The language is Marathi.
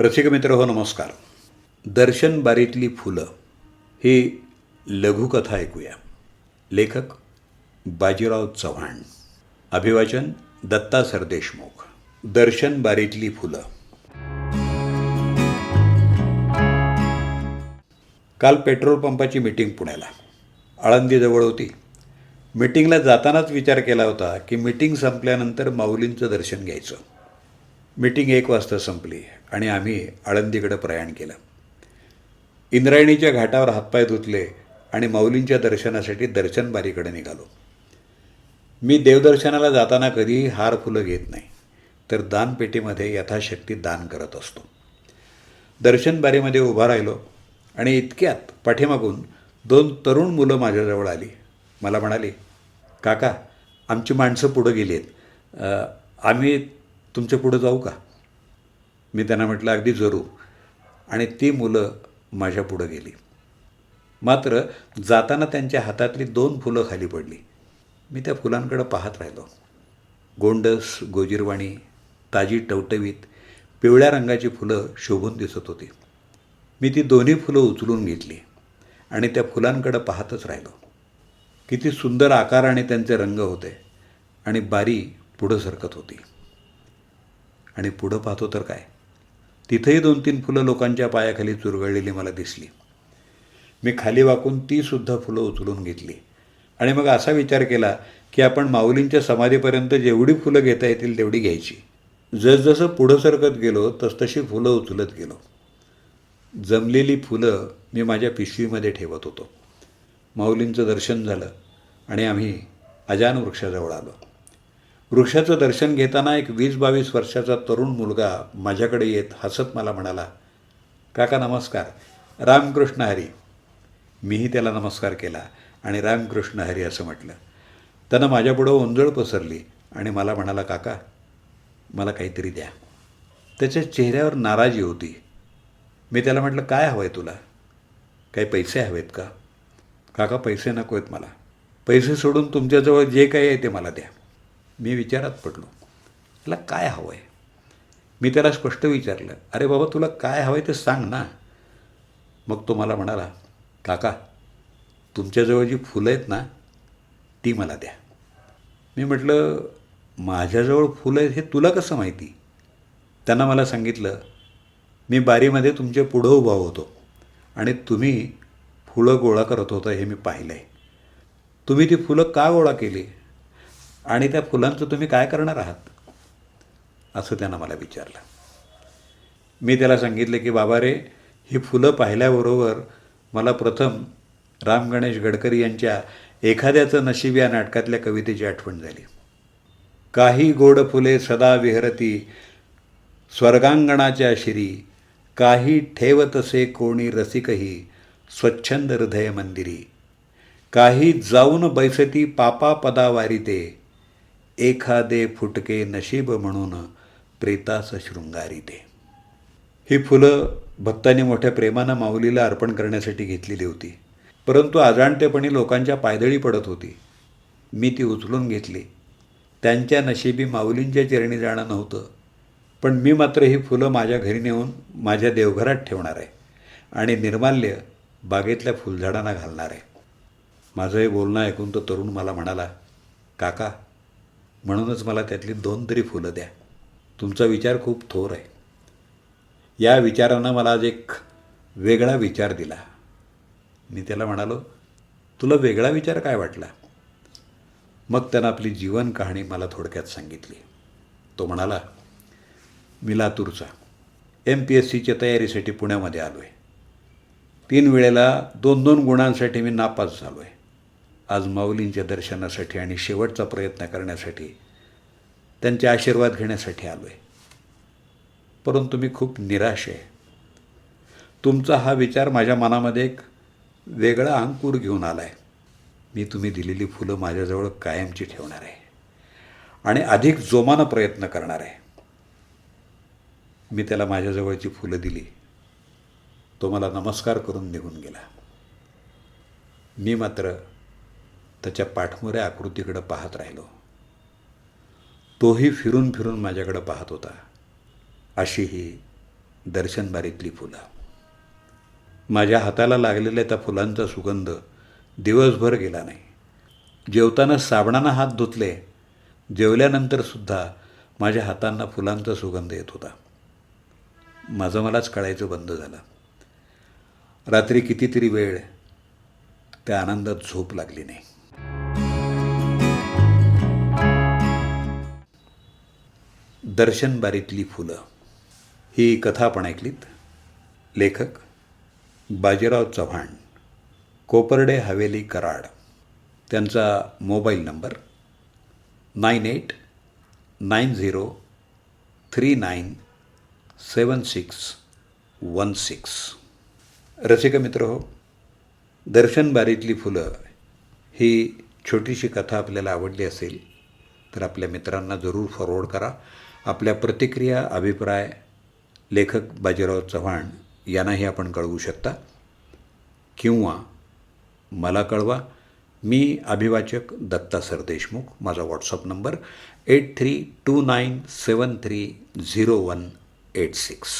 रसिक मित्र हो नमस्कार. दर्शन बारीतली फुलं ही लघुकथा ऐकूया. लेखक बाजीराव चव्हाण. अभिवाचन दत्ता सरदेशमुख दर्शन बारीतली फुलं. काल पेट्रोल पंपाची मीटिंग पुण्याला. आळंदीजवळ होती. मीटिंगला जातानाच विचार केला होता की मीटिंग संपल्यानंतर माऊलींचं दर्शन घ्यायचं. मीटिंग एक वाजता संपली आणि आम्ही आळंदीकडं प्रयाण केलं. इंद्रायणीच्या घाटावर हातपाय धुतले आणि माऊलींच्या दर्शनासाठी दर्शनबारीकडे निघालो. मी देवदर्शनाला जाताना कधीही हार फुलं घेत नाही तर दानपेटीमध्ये यथाशक्ती दान करत असतो. दर्शनबारीमध्ये उभा राहिलो आणि इतक्यात पाठीमागून दोन तरुण मुलं माझ्याजवळ आली. मला म्हणाली काका आमची माणसं पुढं गेली आहेत आम्ही तुमच्या पुढं जाऊ का? मी त्यांना म्हटलं अगदी जरूर. आणि ती मुलं माझ्या पुढं गेली. मात्र जाताना त्यांच्या हातातली दोन फुलं खाली पडली. मी त्या फुलांकडं पाहत राहिलो. गोंडस गोजीरवाणी ताजी टवटवीत पिवळ्या रंगाची फुलं शोभून दिसत होती. मी ती दोन्ही फुलं उचलून घेतली आणि त्या फुलांकडं पाहतच राहिलो. किती सुंदर आकार आणि त्यांचे रंग होते आणि बारी पुढं सरकत होती. आणि पुढं पाहतो तर काय? तिथंही दोन तीन फुलं लोकांच्या पायाखाली चुरगळलेली मला दिसली. मी खाली वाकून तीसुद्धा फुलं उचलून घेतली. आणि मग असा विचार केला की आपण माऊलींच्या समाधीपर्यंत जेवढी फुलं घेता येतील तेवढी घ्यायची. जसजसं पुढं सरकत गेलो तसतशी फुलं उचलत गेलो. जमलेली फुलं मी माझ्या पिशवीमध्ये ठेवत होतो. माऊलींचं दर्शन झालं आणि आम्ही अजान वृक्षाजवळ आलो. वृक्षाचं दर्शन घेताना एक वीस बावीस वर्षाचा तरुण मुलगा माझ्याकडे येत हसत मला म्हणाला काका नमस्कार. रामकृष्ण हरी. मीही त्याला नमस्कार केला आणि रामकृष्ण हरी असं म्हटलं. त्यानं माझ्यापुढं ओंजळ पसरली आणि मला म्हणाला काका मला काहीतरी द्या. त्याच्या चेहऱ्यावर नाराजी होती. मी त्याला म्हटलं काय हवं आहे तुला? काही पैसे हवेत का? काका पैसे नको आहेत मला. पैसे सोडून तुमच्याजवळ जे काही आहे ते मला द्या. मी विचारात पडलो. त्याला काय हवं आहे मी त्याला स्पष्ट विचारलं अरे बाबा तुला काय हवं आहे ते सांग ना. मग तो मला म्हणाला काका तुमच्याजवळ जी फुलं आहेत ना ती मला द्या. मी म्हटलं माझ्याजवळ फुलं आहेत हे तुला कसं माहिती? त्यांना मला सांगितलं मी बारीमध्ये तुमच्या पुढं उभा होतो आणि तुम्ही फुलं गोळा करत होता हे मी पाहिलं आहे तुम्ही ती फुलं का गोळा केली? आणि त्या फुलांचं तुम्ही काय करणार आहात? असं त्यानं मला विचारलं. मी त्याला सांगितलं की बाबा रे ही फुलं पाहिल्याबरोबर मला प्रथम राम गणेश गडकरी यांच्या एखाद्याचं नशीब या नाटकातल्या कवितेची आठवण झाली. काही गोड फुले सदा विहरती स्वर्गांगणाच्या शिरी काही ठेवतसे कोणी रसिकही स्वच्छंद हृदय मंदिरी काही जाऊन बैसती पापा पदावारी ते एखादे फुटके नशीब म्हणून प्रेतास शृंगारी ते ही फुलं भक्तांनी मोठ्या प्रेमानं माऊलीला अर्पण करण्यासाठी घेतलेली होती. परंतु अजाणतेपणी लोकांच्या पायदळी पडत होती. मी ती उचलून घेतली. त्यांच्या नशिबी माऊलींच्या चरणी जाणं नव्हतं. पण मी मात्र ही फुलं माझ्या घरी नेऊन माझ्या देवघरात ठेवणार आहे आणि निर्माल्य बागेतल्या फुलझाडांना घालणार आहे. माझं हे बोलणं ऐकून तो तरुण मला म्हणाला काका म्हणूनच मला त्यातली दोन तरी फुलं द्या. तुमचा विचार खूप थोर आहे. या विचारानं मला आज एक वेगळा विचार दिला. मी त्याला म्हणालो तुला वेगळा विचार काय वाटला? मग त्यानं आपली जीवन कहाणी मला थोडक्यात सांगितली. तो म्हणाला मी लातूरचा एम पी एस सीच्या तयारीसाठी पुण्यामध्ये आलो आहे तीन वेळेला दोन दोन गुणांसाठी मी नापास झालो आहे आज माऊलींच्या दर्शनासाठी आणि शेवटचा प्रयत्न करण्यासाठी त्यांचे आशीर्वाद घेण्यासाठी आलो आहे परंतु मी खूप निराश आहे. तुमचा हा विचार माझ्या मनामध्ये एक वेगळा अंकुर घेऊन आला आहे मी तुम्ही दिलेली फुलं माझ्याजवळ कायमची ठेवणार आहे. आणि अधिक जोमानं प्रयत्न करणार आहे. मी त्याला माझ्याजवळची फुलं दिली. तो मला नमस्कार करून निघून गेला. मी मात्र त्याच्या पाठमोऱ्या आकृतीकडं पाहत राहिलो. तोही फिरून फिरून माझ्याकडं पाहत होता. अशी ही दर्शनबारीतली फुलं. माझ्या हाताला लागलेल्या त्या फुलांचा सुगंध दिवसभर गेला नाही. जेवताना साबणानं हात धुतले जेवल्यानंतर सुद्धा माझ्या हातांना फुलांचा सुगंध येत होता. माझं मलाच कळायचं बंद झालं. रात्री कितीतरी वेळ त्या आनंदात झोप लागली नाही. दर्शनबारीतली फुलं. ही कथा आपण ऐकलीत. लेखक बाजीराव चव्हाण कोपर्डे हवेली कराड. त्यांचा mobile number nine eight nine zero three nine seven six one six. रसिक मित्र हो दर्शनबारीतली फुलं ही छोटीशी कथा आपल्याला आवडली असेल तर आपल्या मित्रांना जरूर फॉरवर्ड करा. आपल्या प्रतिक्रिया अभिप्राय लेखक बाजीराव चव्हाण यांनाही आपण कळवू शकता किंवा मला कळवा मी अभिवाचक दत्ता सरदेशमुख माझा WhatsApp number eight three two nine seven three zero one eight six.